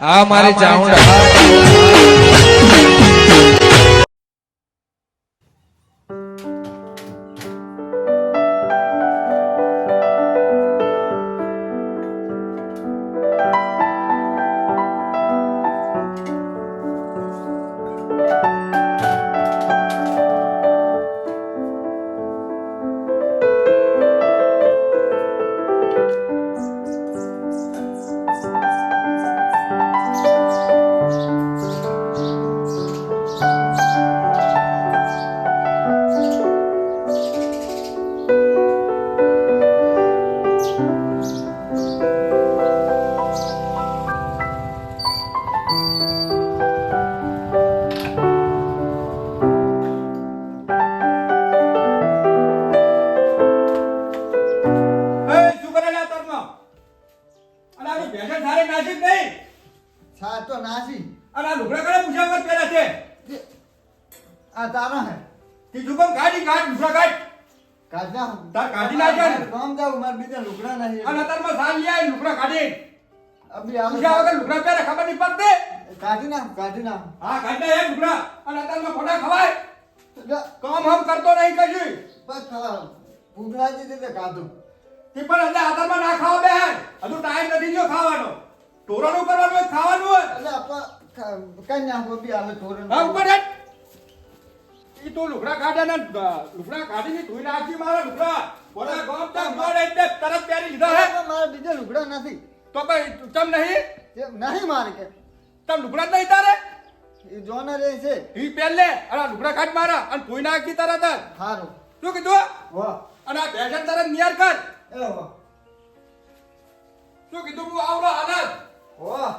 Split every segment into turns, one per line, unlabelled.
આ મારી ચામુંડા
કાઢી?
જાવ માર બીજા નહીં
અને અત્યારમાં સાલ લઈ આવી, લુગડા કાઢી. પૂછ્યા વગર લુગડા પહેરે, ખબર નહીં પડતી?
કાઢી નાખ કાઢી નાખ
હા, કાઢી નાખ એ અને અત્યારમાં ખોટા ખવાય. કામ હમ કરતો નહીં કશું.
બસ ખરા ભૂગળાજી રીતે કાઢું
તે પણ એટલે અત્યારમાં ના ખાવા બેહાય. હજુ ટાઈમ નથી ગયો ખાવાનો. તોરણ કરવાનું ખાવાનું.
એટલે આપા કઈ નાખો બી આલે તોરણ
હા, ઉપર. ઈ તું લુગડા કાઢે ને લુગડા કાઢીને ધોઈ નાખી મારા લુગડા. બોલા ગોમ તક ગોળ એટલે તરત પહેરી લીધા હે.
મારે બીજા લુગડા નથી.
તો કઈ ચમ નહીં?
નહીં મારે કે.
તમ લુગડા નહીં તારે?
એ જોને રે છે.
ઈ પહેલે અરે આ લુગડા કાઢ મારા અને ધોઈ નાખી તરત જ.
હારું.
શું કીધું?
વાહ.
અને આ ભેંસન તરત નિયર કર.
એ વાહ.
શું કીધું હું આવડો આનંદ.
વાહ.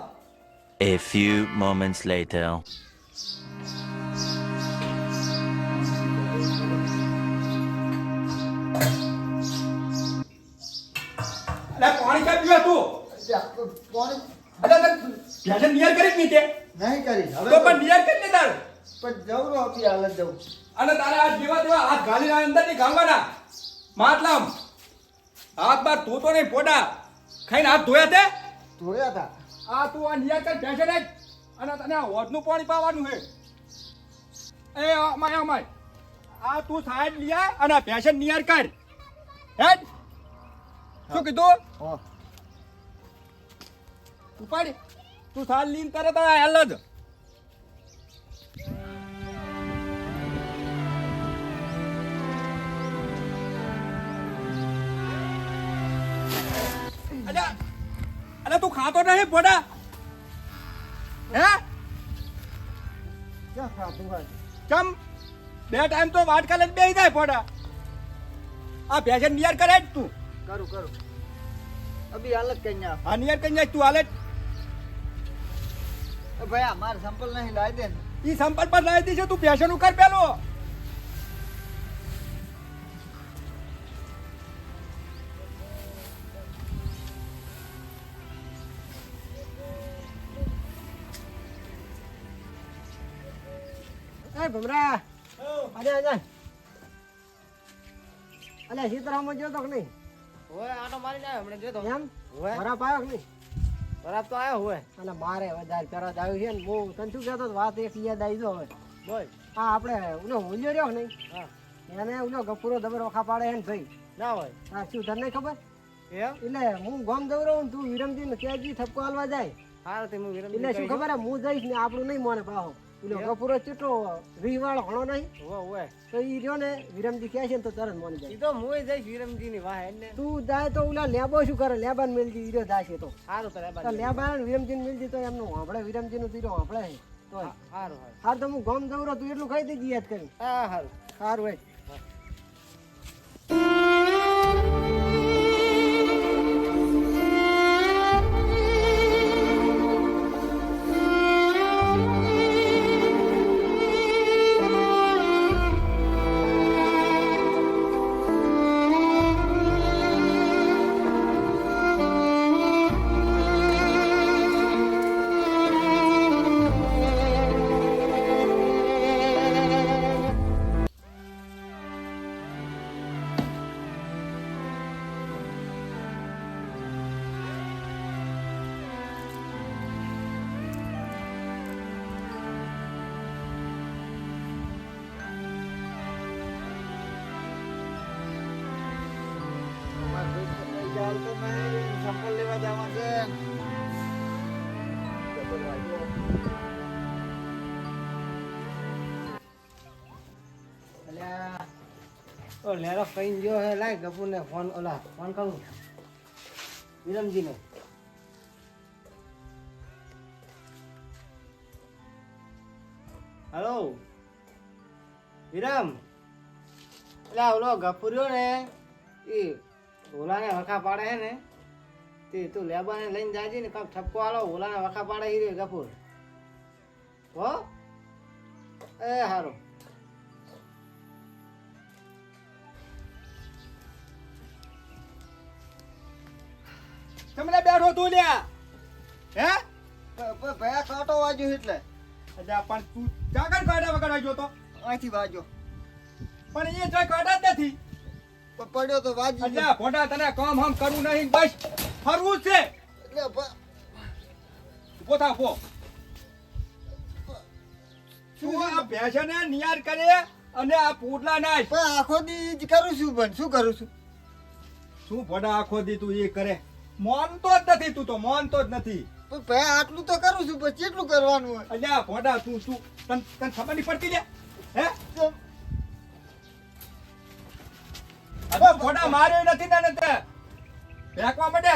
A few moments later.
પાણી ક્યાં પીવા તું? તે નિયર કરી જ નહીં તે.
નહીં હવે
તો પણ નિયર કરી લે તાર.
પણ જવું
અને તારે આ જેવા તેવા હાથ ગાલી અંદરની ગાંગવાના માટલામ હાથ બાર ધોતો નહીં પોડા. ખાઈને હાથ ધોયા તે?
ધોયા તા.
આ તું આ નિયર કર ભેંસે ને અને તને હોદનું પાણી પાવાનું હે એ અમાય અમાય આ તું સાહેબ લિયા અને આ નિયર કર. હે શું કીધું? ઉપાડી તું સાહેબ લીન તરત આ હેલ જ. અલ્યા તું ખાતો નહીં પોડા હે?
ક્યાં ખાતું હોય?
ચમ? બે ટાઈમ તો વાટકા લઈને બે જાય ફોડા. આ ફેશન નિયર કરે જ તું.
કરું કરું. અભી અલગ કઈ હા
આ નિયર કન્યા તું હાલે
ભાઈ આ મારે સંપલ નહીં લાવી દે ને.
ઈ સંપલ પર લાવી દીધું તું ફેશન ઉકર પેલો.
ભમરા અરે અરે. અલે સીતારામમાં ગયો તો કે નહીં?
હોય આટો મારી જાય હમણાં જોતો.
એમ?
હોય
બરાબર આવ્યો કે નહીં?
બરાબર તો આવ્યો હોય
અને મારે વધારે પેરા આવ્યું છે ને હું તને શું કહેતો વાત એક યાદ આવી જો હવે.
બોલ.
હા આપણે ઉનો હુંલ્યો રહ્યો નહીં?
હા.
એને ઉનો ગપુરો દબર વખા પાડે હે ને ભાઈ.
ના હોય.
હા શું તને ખબર? એટલે હું ગોમ દવરો રહું તું વિરમજી ને કેજી ઠપકો હાલવા જાય.
તે હું
એટલે શું ખબર હે? હું જઈશ ને આપણું નહીં મોને પાહો. પેલો રીવાળો ઘણો નહીં. તો ઈ રહ્યો ને વિરમજી કહે છે ને તો તરત મોની જાય.
ઈ તો હું જઈશ વિરમજી ની? વાહ
તું જાય તો ઓલા લેબો શું કરે? લેબાન મેલજી ઈરો જાય છે તો.
સારું કરે
તો લેબાન વિરમજી ને મેલજી તો એમનું આપણે વિરમજી નું તીરો આપણે હે તો
સારું સારું
હાર. તો હું ગમ દઉં તું એટલું ખાઈ દેજી યાદ કરી
હા સારું
સારું હોય
ઓ લેરો કઈ ગયો હે, લાય ગપુર ને ફોન, ઓલા ફોન કરું. વિરમજી ને હલો. વિરમ. એટલે ઓલો ગપુર્યો ને એ ઓલાને વખા પાડે હે ને, તે તું લેબાને લઈને જાજે ને, કાંક ઠપકો આલો, ઓલાને વખા પાડે હીરે ગપુર હો? એ હારું.
તમને બેઠો તું લ્યા. હે?
ભાઈ પ- ભયા કાંટો વાગ્યો એટલે.
અજા પણ તું જાગર કાઢા વગર વાજ્યો તો?
અહીંથી વાજ્યો
પણ એ જોઈ કાઢા જ નથી.
પડ્યો તો વાજી
અજા ફોટા તને કામ હમ કરવું નહીં બસ. ફરવું છે.
એટલે
પોતા ઊભો શું આ ભેંસને નિયાર કરે અને આ પોટલા
ના આખો દી જ કરું છું પણ શું કરું છું?
શું ભોડા આખો દી તું એ કરે? મોનતો જ નથી તું તો મોનતો જ નથી.
પણ ભાઈ આટલું તો કરું છું પણ કેટલું કરવાનું હોય?
અલ્યા ભોડા તું તું તન તને ખબર નહીં પડતી લે. હે?
તો
અરે ભોડા મારે નથી ને તે. ફેંકવા માટે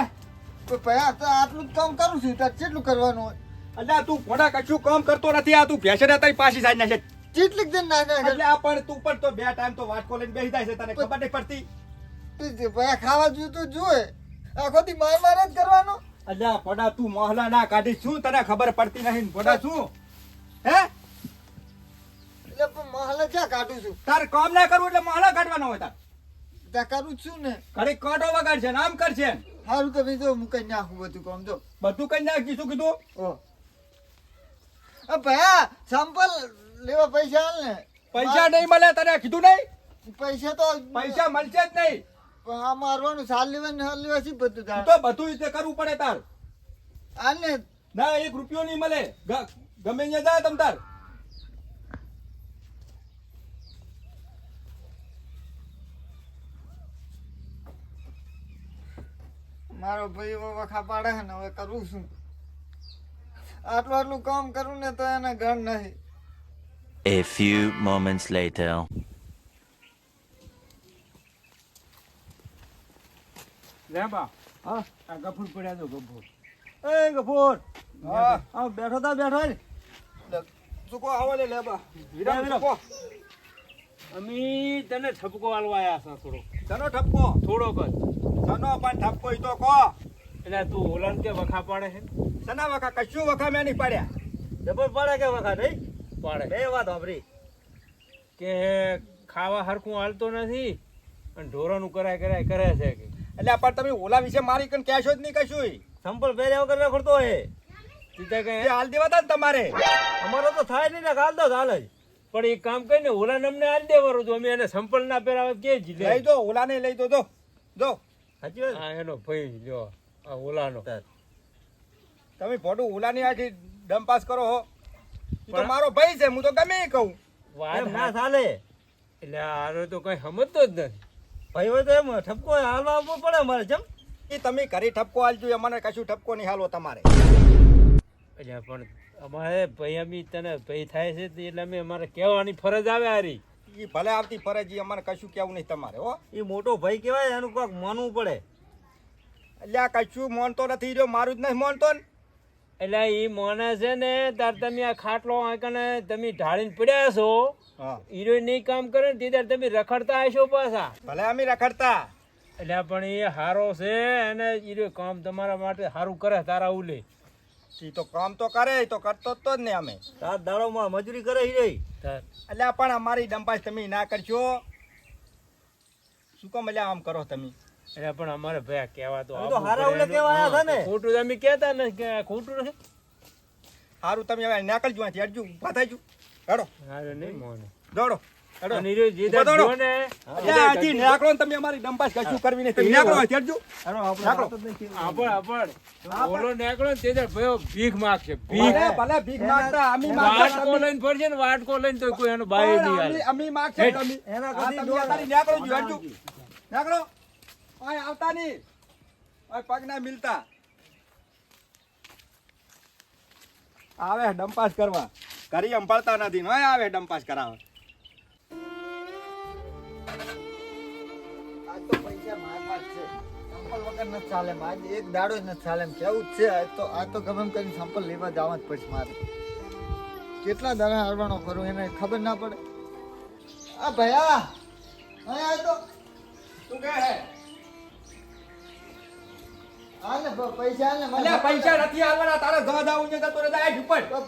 પણ ભાઈ તો આટલું જ કામ કરું છું તાર કેટલું કરવાનું હોય?
અલ્યા તું ભોડા કશું કામ કરતો નથી આ તું ભેંસને તારી પાછી સાઈડ છે.
કેટલીક દિન ના ના
એટલે આ પણ તું પણ તો બે ટાઈમ તો વાટકો લઈને બેસી જાય છે તને ખબર નહીં પડતી.
ભાઈ ખાવા જોયું તો જોવે. આખો દી માર માર જ કરવાનો?
અલ્યા પડા તું મોહલા ના કાઢી. શું તને ખબર પડતી નહીં? પડા શું? હે?
એટલે પણ મહાલે ક્યાં કાઢું છું?
તાર કામ ના કરવું એટલે મોહલા કાઢવાનો હોય તાર.
ત્યાં કરું જ છું ને.
ઘડી કાઢો વગાડ છે નામ કરશે સારું
સારું તો બીજો કઈ નાખું બધું કામ જો.
બધું કઈ નાખી? શું કીધું?
ઓ. ભયા સંપલ લેવા પૈસા હાલ ને.
પૈસા નહીં મળે તને કીધું નહીં?
પૈસા તો
પૈસા મળશે જ નહીં.
આ મારવાનું સાલ લેવા ને હાલ લેવા બધું
તું તો બધું રીતે કરવું પડે તાર.
આને ના
એક રૂપિયો નહીં મળે. ગમે ત્યાં જાય તમ તાર.
મારો ભાઈ વખા પાડે છે ને હવે કરું છું આટલું આટલું કામ કરું ને તો એને ઘર નહીં.
A few moments later.
લે
હા.
આ ગફુર પડ્યા તો ગફુર.
એ ગફોર.
હા.
હા બેઠો તા બેઠો
ચૂકો આવો લે લે બા. વિરામ ચૂકો.
અમી તને ઠપકો આલવા આયા છે થોડો.
તનો ઠપકો?
થોડો કર.
તનો પણ ઠપકો ઈ તો કો.
એટલે તું ઓલાન કે વખા પાડે છે?
સના વખા? કશું વખા મેં નહીં પાડ્યા.
ડબલ પાડે કે વખા નહીં?
પાડે.
બે વાત સાંભળી.
કે ખાવા હરખું હાલતો નથી અને ઢોરોનું કરાય કરાય કરે છે કે?
એટલે આ પણ તમે ઓલા વિશે મારી કન કહેશો જ નહીં કશું
સંપલ પહેર્યા વગર રખડતો હે.
સીધા કઈ
હાલ દેવા તા ને તમારે.
અમારો તો થાય નહીં ને હાલ દો ચાલે જ.
પણ એક કામ કરીને ઓલા નમને હાલ દેવાનું તો અમે એને સંપલ ના પહેરાવે કે જ લે
લઈ દો ઓલા ને લઈ દો દો જો.
સાચી વાત?
હા એનો ભાઈ જો આ ઓલાનો.
તમે ફોટો ઓલાની આખી ડમ પાસ કરો હો. તો
પણ-
મારો ભાઈ છે હું તો ગમે એ કહું.
વાત
ના
હા-
ચાલે.
એટલે આનો તો કઈ સમજતો જ નથી.
ભાઈ હોય તો એમ ઠપકો હાલવા આવવો પડે અમારે જેમ?
એ તમે ઘરે ઠપકો હાલજો અમારે કશું ઠપકો નહીં હાલો તમારે.
એટલે પણ અમારે ભાઈ અમે તને ભાઈ થાય છે એટલે અમે અમારે કહેવાની ફરજ આવે હારી.
એ ભલે આવતી ફરજ એ અમારે કશું કેવું નહીં તમારે હો.
એ મોટો ભાઈ કહેવાય એનું કોઈક માનવું પડે.
એટલે આ કશું માનતો નથી રહ્યો મારું જ નહીં માનતો ને.
એટલે એ મોને છે ને તાર તમે આ ખાટલો આંકને તમે ઢાળીને પડ્યા છો.
હા.
હીરો નહીં કામ કરે ને તે તમે રખડતા હશો પાછા.
ભલે અમે રખડતા.
એટલે પણ એ હારો છે અને હીરો કામ તમારા માટે સારું કરે તારા ઉલે.
એ તો કામ તો કરે તો કરતો તો જ ને અમે.
સાત દાડોમાં મજૂરી કરે ઈ
એટલે પણ અમારી ડંપાસ તમે ના કરશો. શું કામ એટલે આમ કરો તમે?
એટલે પણ અમારે ભાઈ કહેવા તો
હારા ઉલે કહેવા આયા હતા ને.
ખોટું તમે કહેતા ને ખોટું નથી.
સારું તમે હવે નાકળજો અહીંથી અડજો થાયજો હેડો.
હારું નહીં મોને.
દોડો. હેડો.
અને હીરો જે
ઊભા
દાડે
દોડો.
ને
એટલે અહીંથી નીકળો ને તમે અમારી ડંપાસ કશું કરવી નહીં તમે નીકળો અહીંથી હટજો
આપણે.
આપણ આપણ ઓલો નાકળો ને તે ભયો ભીખ માગશે ભીખ.
ભલે ભીખ માગતા અમી માગતા
વાટકો લઈને ફરશે ને વાટકો લઈને તો કોઈ એનો બાય નહીં આવે
અમી માગશે તમે
એના કદી દો
તારી નાકળો જો જ, નાકળો નીકળો. ઓય આવતા નહીં. ઓય પગ ના મિલતા. આવે ડંપાસ કરવા. ઘરી પડતા નથી. ન આવે ડંપાસ કરાવે
એક દાડો જ નથી ચાલે એમ. કેવું છે? આ તો આ તો ગમે કરીને સંપલ લેવા જવા જ પડશે મારે. કેટલા દાડા હારવાનો કરું એને ખબર ના પડે. આ ભયા! આ તો.
તું કે હે?
હાલ પૈસા ને
પૈસા નથી આલવાના તારે તો
તો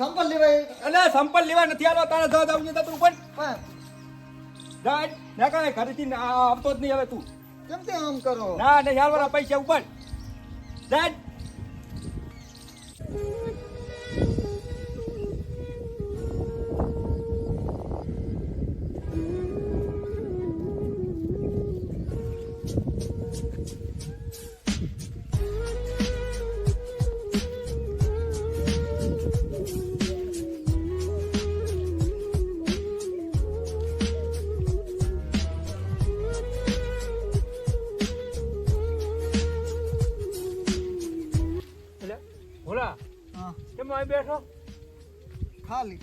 સંપલ લેવાય.
અલે સંપલ લેવા નથી આલો તારે જવા દાવું છે તું
પણ
જા ના કાંઈ ઘરેથી ના આવતો જ નહીં હવે તું.
કેમ તે આમ કરો?
ના નહીં આલવાના પૈસા ઉપર જા
અહીં બેઠો?
ખાલી.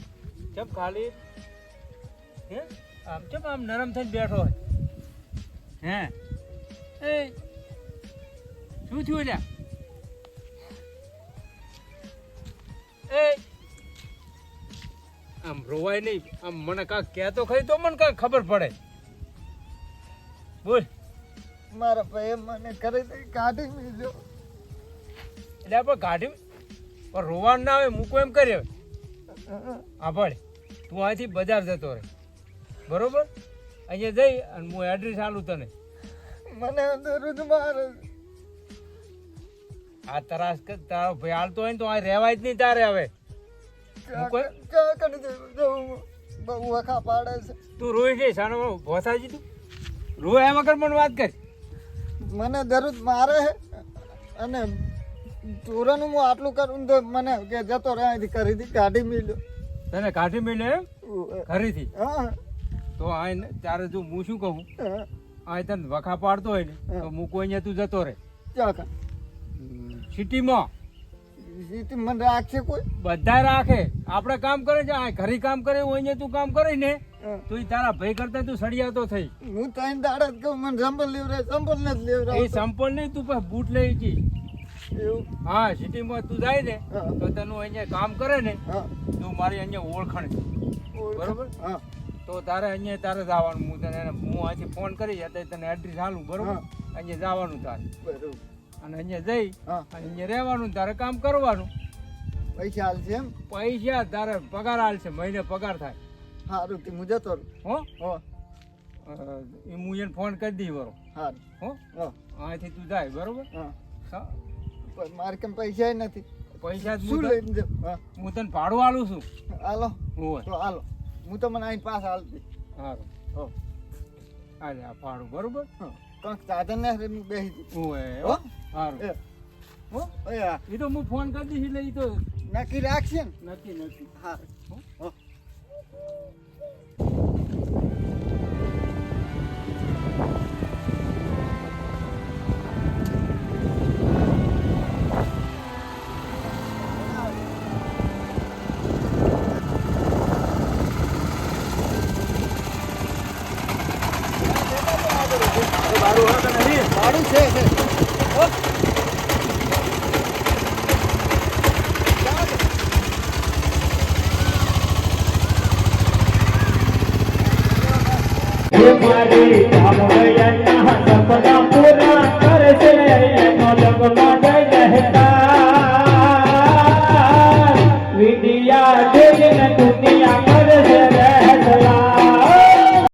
ચમ ખાલી? હે? આમ ચમ આમ નરમ થઈને બેઠો હોય? હે? એ શું થયું લ્યા? એ આમ રોવાય નહીં આમ મને કાંક કહેતો ખરી તો મને કાંક ખબર પડે. બોલ.
મારા ભાઈ મને કરી કાઢી મેલ્યો
એટલે આપણે કાઢી પણ રોવાનું ના આવે મૂકો એમ કર્યો આભાર તું અહીંથી બજાર જતો રહે. બરોબર? અહીંયા જઈ અને હું એડ્રેસ આલું તને.
મને દરરોજ મારે.
આ તરાસ તારો ભાઈ હાલતો હોય ને તો આ રહેવાય જ નહીં તારે હવે.
બહુ વખા પાડે છે.
તું રોઈ જઈ સાનો ભોસાજી તું? રોય એમ વગર પણ વાત કરી.
મને દરરોજ મારે છે અને ચોરાનું હું આટલું કરું તો મને કે જતો રહે અહીંથી કરી દી કાઢી મળ્યો
તને કાઢી મળ્યો ખરીદી
હા.
તો આ ત્યારે જો હું શું કહું? આ તને વખા પાડતો હોય ને તો મૂકો અહીંયા તું જતો રહે. સિટીમાં?
સીટી મને રાખશે કોઈ?
બધા રાખે. આપણે કામ કરે છે આ ઘરે કામ કરે હું અહીંયા તું કામ કરે ને તો તારા ભાઈ કરતા તું સળિયાતો થઈ.
હું ત્રણ દાડા કહું મને સંભળ લેવરાય સંભળ નથી
એ
સંભળ
સંપલ નહીં તું બૂટ લઈ
એવું
હા સિટીમાં તું જાય ને તો તને અહીંયા કામ કરે ને તું મારી અહીંયા ઓળખાણ બરોબર? તો તારે અહીંયા તારે જવાનું હું તને હું અહીંથી ફોન કરી અત્યારે તને એડ્રેસ હાલું બરોબર? અહીંયા જવાનું તારે.
બરોબર.
અને અહીંયા જઈ અહીંયા રહેવાનું તારે કામ કરવાનું.
પૈસા હાલશે એમ?
પૈસા તારે પગાર હાલશે મહિને પગાર થાય.
સારું કે હું જતો
હો?
હો.
એ હું એને ફોન કરી દઈ બરો
સારું.
હો?
હો.
અહીંથી તું જાય બરોબર?
હા.
હા.
પણ મારે કેમ પૈસા નથી.
પૈસા
શું લઈને જાઉં? હા.
તને ભાડું આલું છું.
હાલો.
હું
તો હાલો. હું તો મને અહીં પાસ હાલતી
સારું
હો.
હાલે આ ભાડું બરોબર?
કંઈક સાધન ને હું બેસી હું
હોય
હો.
સારું
હા એ
તો હું ફોન કરી દઈશ એટલે એ તો
નક્કી રાખશે ને?
નક્કી નક્કી.
હા. હો. સારું છે
મારી